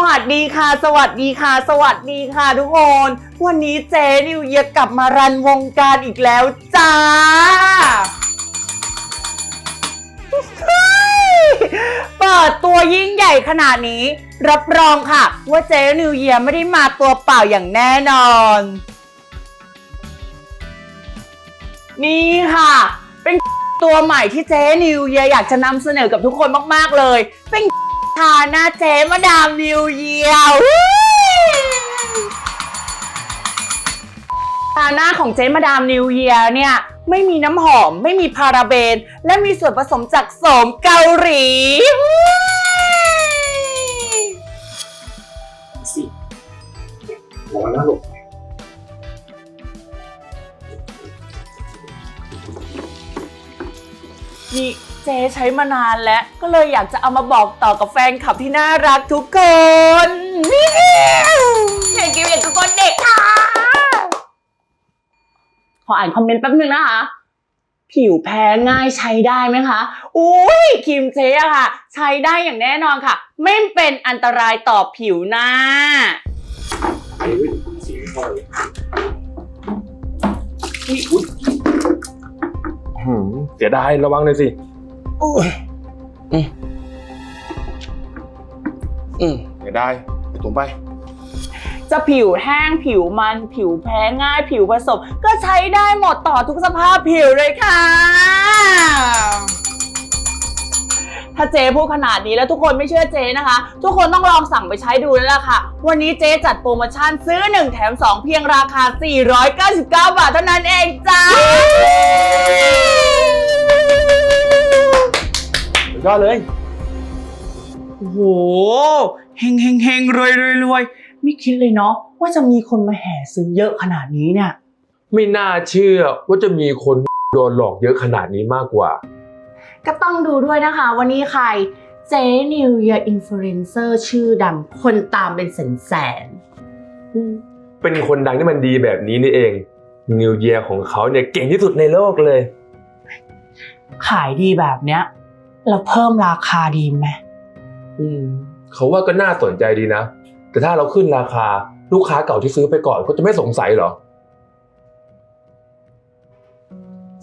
วัสดีค่ะ สวัสดีค่ะ สวัสดีค่ะทุกคน วันนี้เจนิวเยียกลับมารันวงการอีกแล้วจ้า เปิดตัวยิ่งใหญ่ขนาดนี้ รับรองค่ะ ว่าเจนิวเยียไม่ได้มาตัวเปล่าอย่างแน่นอน นี่ค่ะ เป็นตัวใหม่ที่เจนิวเยียอยากจะนำเสนอกับทุกคนมาก ๆ เลย เป็น ทาหน้าเจมาดามนิวเยียร์วู้ทาหน้าของเจมาดามนิวเยียร์เนี่ยไม่มีน้ำหอม ไม่มีพาราเบน และมีส่วนผสมจากโสมเกาหลีวู้สิร้อนนะลูกนี่ เจ๊ใช้มานานแล้วก็เลยอยากจะเอามาบอกต่อกับแฟนคลับที่น่ารักทุกคนอยากกินอยากทุกคนเด็กค่ะ ขออ่านคอมเมนต์แป๊บนึงนะคะ ผิวแพ้ง่ายใช้ได้ไหมคะ อุ้ยครีมเจ๊อะค่ะ ใช้ได้อย่างแน่นอนค่ะ ไม่เป็นอันตรายต่อผิวหน้าไอ้เว้ยเสียงพ่อเลยหืมเสียดายระวังเลยสิ โอ้ยอืมอืมเสียดายไปถุงไป จะผิวแห้งผิวมันผิวแพ้ง่ายผิวผสม ก็ใช้ได้หมดต่อทุกสภาพผิวเลยค่ะ ถ้าเจ๊พูดขนาดนี้แล้วทุกคนไม่เชื่อเจ๊นะคะ ทุกคนต้องลองสั่งไปใช้ดูแล้วล่ะค่ะ วันนี้เจ๊จัดโปรโมชั่นซื้อ 1 แถม 2 เพียงราคา 499 บาทเท่านั้นเองจ้าสุด ยอดเลย โอ้โหเฮงเฮงเฮงรวยรวยรวยไม่คิดเลยเนาะว่าจะมีคนมาแห่ซื้อเยอะขนาดนี้เนี่ย ไม่น่าเชื่อว่าจะมีคนโดนหลอกเยอะขนาดนี้มากกว่า ก็ต้องดูด้วยนะคะวันนี้ใคร เจนิวเยียอินฟลูเอนเซอร์ชื่อดังคนตามเป็นแสนแสนเป็นคนดังที่มันดีแบบนี้นี่เองนิวเยียของเขาเนี่ยเก่งที่สุดในโลกเลยๆขายดีแบบเนี้ย เราเพิ่มราคาดีไหมอืมเขาว่าก็น่าสนใจดีนะ แต่ถ้าเราขึ้นราคาลูกค้าเก่าที่ซื้อไปก่อนก็จะไม่สงสัยเหรอ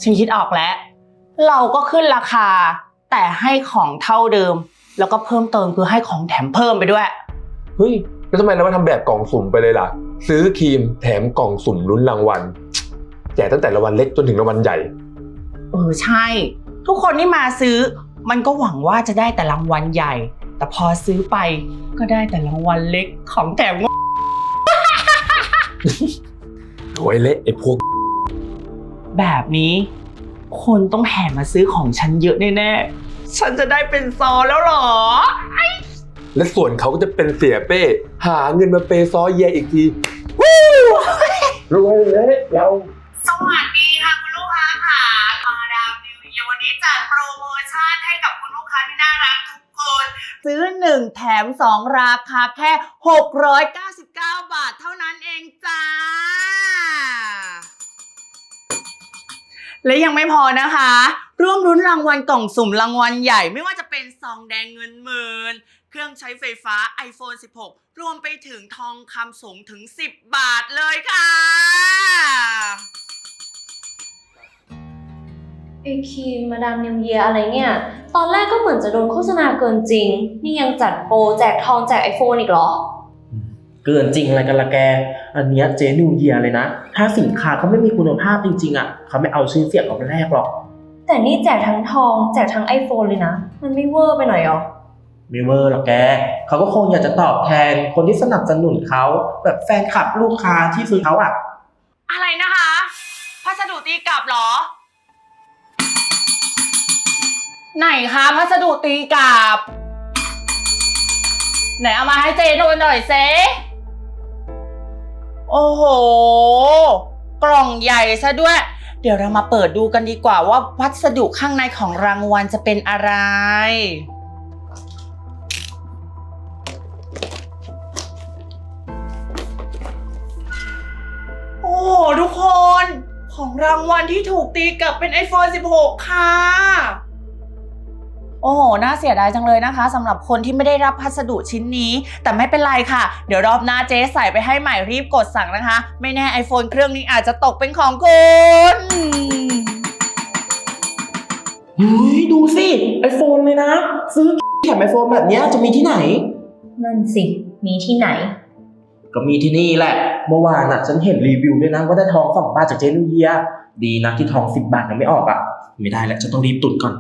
ฉันคิดออกแล้ว เราก็ขึ้นราคา แต่ให้ของเท่าเดิม แล้วก็เพิ่มเติมคือให้ของแถมเพิ่มไปด้วย เฮ้ย แล้วทำไมเราไม่ทำแบบกล่องสุ่มไปเลยล่ะ ซื้อครีมแถมกล่องสุ่มลุ้นรางวัลแจกตั้งแต่รางวัลเล็กจนถึงรางวัลใหญ่ เออใช่ ทุกคนที่มาซื้อ มันก็หวังว่าจะได้แต่รางวัลใหญ่ แต่พอซื้อไปก็ได้แต่รางวัลเล็กของแถม รวยเละไอ้พวก แบบนี้ คนต้องแห่มาซื้อของฉันเยอะแน่ๆ ฉันจะได้เป็นซอแล้วเหรอ และส่วนเขาก็จะเป็นเสียเป้ หาเงินมาเปย์ซอเยอีกที รวยเละเรา รักทุกคน ซื้อ 1 แถม 2 ราคาแค่ 699 บาทเท่านั้นเองจ้า และยังไม่พอนะคะ ร่วมรุ้นรางวัลกล่องสุ่มรางวัลใหญ่ไม่ว่าจะเป็นซองแดงเงินหมื่นเครื่องใช้ไฟฟ้า iPhone 16 รวมไปถึงทองคำสูงถึง 10 บาทเลยค่ะ ไอครีมมาดามนิวเยียอะไรเนี่ย ตอนแรกก็เหมือนจะโดนโฆษณาเกินจริง นี่ยังจัดโปรแจกทองแจกไอโฟนอีกเหรอ เกินจริงอะไรกันละแก อันเนี้ยเจนิวเยียเลยนะ ถ้าสินค้าเขาไม่มีคุณภาพจริง ๆ อะ เขาไม่เอาชื่อเสียงเราไปแรกหรอก แต่นี่แจกทั้งทองแจกทั้งไอโฟนเลยนะ มันไม่เวอร์ไปหน่อยเหรอ ไม่เวอร์หรอกแก เขาก็คงอยากจะตอบแทนคนที่สนับสนุนเขาแบบแฟนคลับลูกค้าที่ซื้อเขาอะ อะไรนะคะ พัสดุตีกลับเหรอ ไหนคะพัสดุตีกลับ ไหนเอามาให้เจดูหน่อยเซโอ้โห กล่องใหญ่ซะด้วย เดี๋ยวเรามาเปิดดูกันดีกว่าว่าวัสดุข้างในของรางวัลจะเป็นอะไร โอ้โหทุกคน ของรางวัลที่ถูกตีกลับเป็น iPhone 16 ค่ะ โอ้โห น่าเสียดายจังเลยนะคะสำหรับคนที่ไม่ได้รับพัสดุชิ้นนี้ แต่ไม่เป็นไรค่ะ เดี๋ยวรอบหน้าเจ๊ใส่ไปให้ใหม่รีบกดสั่งนะคะ ไม่แน่ iPhone เครื่องนี้อาจจะตกเป็นของคุณเฮ้ยดูสิไอโฟนเลยนะ ซื้อแถมไอโฟนแบบเนี้ยจะมีที่ไหน นั่นสิ มีที่ไหน ก็มีที่นี่แหละ เมื่อวานอะ ฉันเห็นรีวิวด้วยนะว่าได้ทองสองบาทจากเจนิวเยีย ดีนะที่ทองสิบบาทยังไม่ออกอะ ไม่ได้แล้วจะต้องรีบตุนก่อน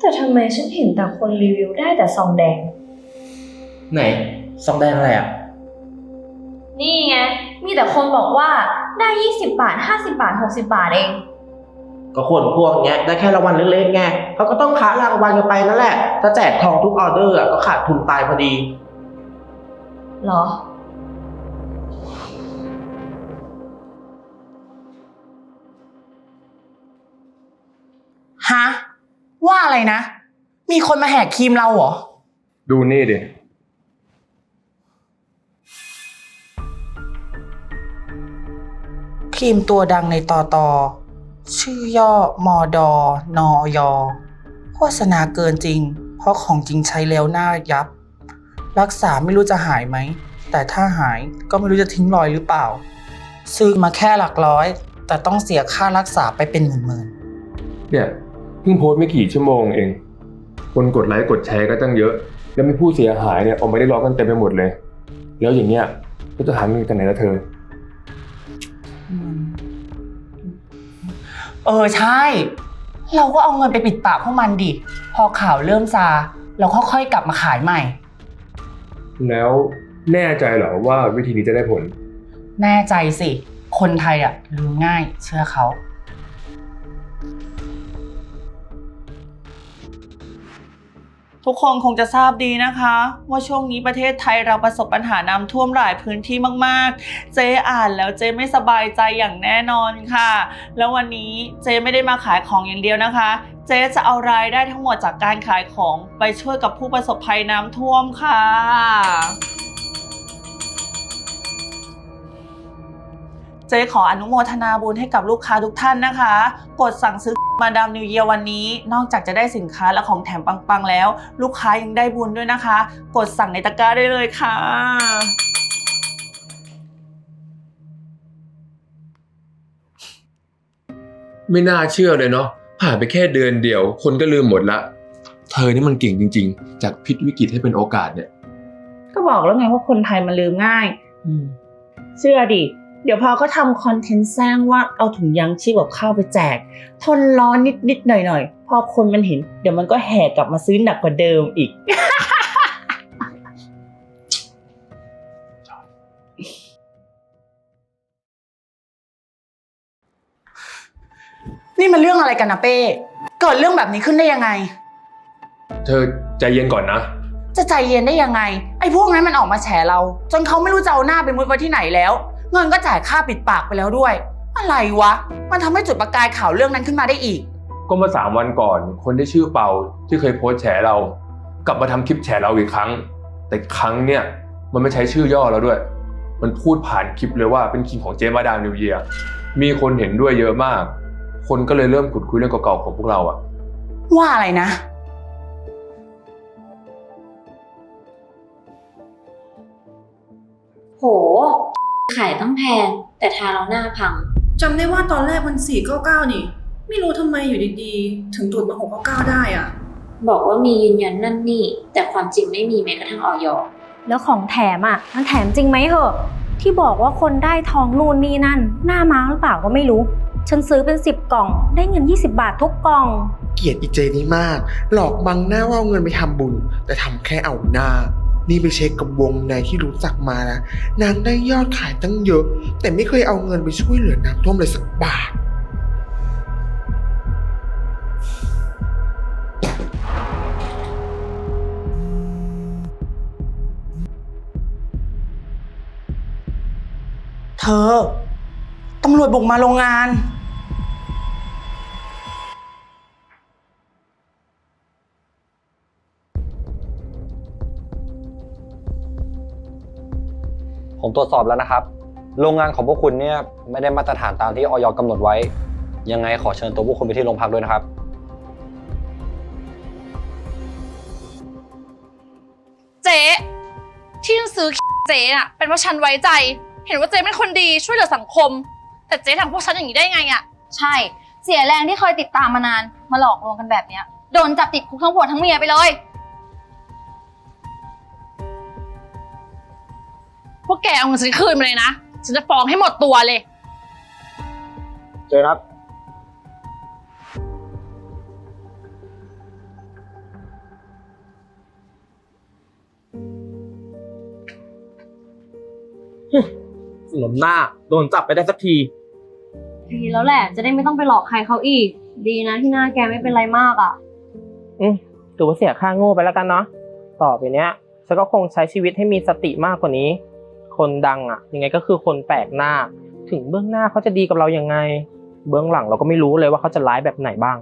แต่ทำไมฉันเห็นแต่คนรีวิวได้แต่ซองแดง ไหนซองแดงอะไรอะ นี่ไง มีแต่คนบอกว่าได้ 20 บาท 50 บาท 60 บาทเอง ก็คนพวกเนี้ยได้แค่รางวัลเล็กๆไงเขาก็ต้องค้ารางวัลกันไปนั่นแหละ ถ้าแจกทองทุกออเดอร์อะก็ขาดทุนตายพอดี เหรอ ว่าอะไรนะ มีคนมาแหกครีมเราเหรอ ดูนี่ดิ ครีมตัวดังในตอตอชื่อย่อมอดอนอยโฆษณาเกินจริง เพราะของจริงใช้แล้วหน้ายับ รักษาไม่รู้จะหายไหม แต่ถ้าหายก็ไม่รู้จะทิ้งรอยหรือเปล่า ซื้อมาแค่หลักร้อย แต่ต้องเสียค่ารักษาไปเป็นหมื่นเนี่ย เพิ่งโพสต์ไม่กี่ชั่วโมงเอง คนกดไลค์กดแชร์ก็ตั้งเยอะ แล้วมีผู้เสียหายเนี่ยออกมาได้ร้องกันเต็มไปหมดเลย แล้วอย่างเงี้ยก็จะหาเงินจากไหนละเธอๆเออใช่ เราก็เอาเงินไปปิดปากพวกมันดิ พอข่าวเริ่มซา เราค่อยๆกลับมาขายใหม่ แล้วแน่ใจเหรอว่าวิธีนี้จะได้ผล แน่ใจสิ คนไทยอะลืมง่ายเชื่อเขา ทุกคนคงจะทราบดีนะคะ ว่าช่วงนี้ประเทศไทยเราประสบปัญหาน้ำท่วมหลายพื้นที่มากๆ เจ๊อ่านแล้วเจ๊ไม่สบายใจอย่างแน่นอนค่ะ แล้ววันนี้เจ๊ไม่ได้มาขายของอย่างเดียวนะคะ เจ๊จะเอารายได้ทั้งหมดจากการขายของไปช่วยกับผู้ประสบภัยน้ำท่วมค่ะ เจ๊ขออนุโมทนาบุญให้กับลูกค้าทุกท่านนะคะ กดสั่งซื้อมาดามนิวเยียวันนี้ นอกจากจะได้สินค้าและของแถมปังๆแล้ว ลูกค้ายังได้บุญด้วยนะคะ กดสั่งในตะกร้าได้เลยค่ะ ไม่น่าเชื่อเลยเนาะผ่านไปแค่เดือนเดียว คนก็ลืมหมดละ เธอนี่มันเก่งจริง ๆ จากพิษวิกฤตให้เป็นโอกาสเนี่ย ก็บอกแล้วไงว่าคนไทยมันลืมง่าย เชื่อดิ เดี๋ยวพอก็ทำคอนเทนต์สร้างว่าเอาถุงยางชีพกับข้าวไปแจก ทนร้อนนิดๆหน่อยๆ พอคนมันเห็น เดี๋ยวมันก็แห่กลับมาซื้อหนักกว่าเดิมอีก นี่มันเรื่องอะไรกันนะเป้ เกิดเรื่องแบบนี้ขึ้นได้ยังไง เธอใจเย็นก่อนนะ จะใจเย็นได้ยังไง ไอ้พวกนั้นมันออกมาแฉเรา จนเขาไม่รู้จะเอาหน้าไปมุดไว้ที่ไหนแล้ว เงินก็จ่ายค่าปิดปากไปแล้วด้วย อะไรวะ มันทำให้จุดประกายข่าวเรื่องนั้นขึ้นมาได้อีก ก็เมื่อสามวันก่อน คนที่ชื่อเปาที่เคยโพสต์แฉเรา กลับมาทำคลิปแฉเราอีกครั้ง แต่ครั้งเนี่ยมันไม่ใช้ชื่อย่อเราด้วย มันพูดผ่านคลิปเลยว่าเป็นคลิปของเจมาดามนิวเยียมีคนเห็นด้วยเยอะมาก คนก็เลยเริ่มขุดคุยเรื่องเก่าๆของพวกเราอะ ว่าอะไรนะ โห ขายต้องแพง แต่ทาเราหน้าพัง จำได้ว่าตอนแรกมัน 499 นี่ ไม่รู้ทำไมอยู่ดีๆ ถึงตุดมา 699 ได้อะบอกว่ามียืนยันนั่นนี่ แต่ความจริงไม่มีแม้กระทั่งออยแล้วของแถมอะ มันแถมจริงไหมเหอะ ที่บอกว่าคนได้ทองนู่นนี่นั่น หน้าม้าหรือเปล่าก็ไม่รู้ ฉันซื้อเป็น 10 กล่อง ได้เงิน 20 บาททุกกล่อง เกลียดอีเจนี้มาก หลอกบังหน้าว่าเอาเงินไปทำบุญ แต่ทำแค่เอาหน้า นี่ไปเช็คกับวงในที่รู้จักมานะนางได้ยอดขายตั้งเยอะ แต่ไม่เคยเอาเงินไปช่วยเหลือน้ำท่วมเลยสักบาทเธอตำรวจบุกมาโรงงาน ผมตรวจสอบแล้วนะครับ โรงงานของพวกคุณเนี่ยไม่ได้มาตรฐานตามที่ออยกำหนดไว้ ยังไงขอเชิญตัวพวกคุณไปที่โรงพักด้วยนะครับ เจ๊ที่ฉันซื้อเจ๊น่ะเป็นเพราะฉันไว้ใจ เห็นว่าเจ๊เป็นคนดีช่วยเหลือสังคม แต่เจ๊ทำพวกฉันอย่างนี้ได้ไงอะใช่ เสียแรงที่เคยติดตามมานาน มาหลอกลวงกันแบบเนี้ย โดนจับติดคุกทั้งผัวทั้งเมียไปเลย พวกแกเอาเงินฉันคืนมาเลยนะ ฉันจะฟ้องให้หมดตัวเลย เจอครับ สนมหน้า โดนจับไปได้สักที ดีแล้วแหละ จะได้ไม่ต้องไปหลอกใครเขาอีก ดีนะที่หน้าแกไม่เป็นไรมากอะ อืมถือว่าเสียค่าโง่ไปแล้วกันเนาะ ต่อไปเนี้ย ฉันก็คงใช้ชีวิตให้มีสติมากกว่านี้ คนดังอะยังไงก็คือคนแปลกหน้า ถึงเบื้องหน้าเขาจะดีกับเรายังไง เบื้องหลังเราก็ไม่รู้เลยว่าเขาจะร้ายแบบไหนบ้าง